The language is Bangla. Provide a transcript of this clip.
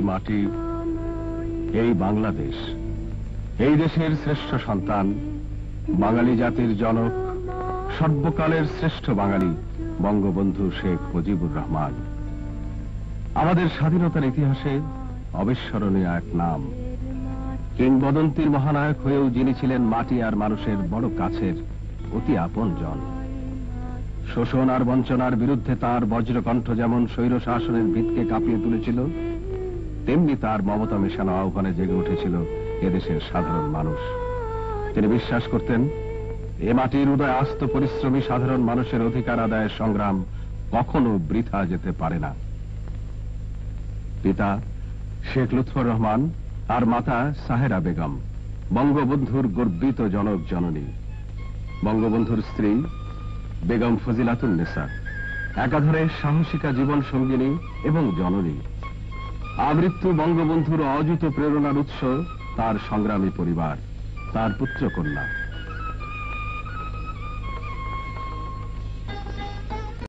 মাটি, এই বাংলাদেশ, এই দেশের শ্রেষ্ঠ সন্তান, বাঙালি জাতির জনক, সর্বকালের শ্রেষ্ঠ বাঙালি বঙ্গবন্ধু শেখ মুজিবুর রহমান। আমাদের স্বাধীনতার ইতিহাসে অবিস্মরণীয় এক নাম। কিংবদন্তির মহানায়ক হয়েও যিনি ছিলেন মাটি আর মানুষের বড় কাছের অতি আপন জন। শোষণ আর বঞ্চনার বিরুদ্ধে তার বজ্রকণ্ঠ যেমন স্বৈর শাসনের ভিতকে কাঁপিয়ে তুলেছিল তেমনি তার মমতা মেশানো আহ্বানে জেগে উঠেছিল এদেশের সাধারণ মানুষ। তিনি বিশ্বাস করতেন, এ মাটির উদয় আস্ত পরিশ্রমী সাধারণ মানুষের অধিকার আদায়ের সংগ্রাম কখনো বৃথা যেতে পারে না। পিতা শেখ লুৎফর রহমান আর মাতা সাহেরা বেগম, বঙ্গবন্ধুর গর্বিত জনক জননী। বঙ্গবন্ধুর স্ত্রী বেগম ফজিলাতুল নেসা একাধারে সাহসিকা জীবন সঙ্গিনী এবং জননী। আমৃত্যু বঙ্গবন্ধুর অযুত প্রেরণার উৎস তার সংগ্রামী পরিবার তার পুত্র কন্যা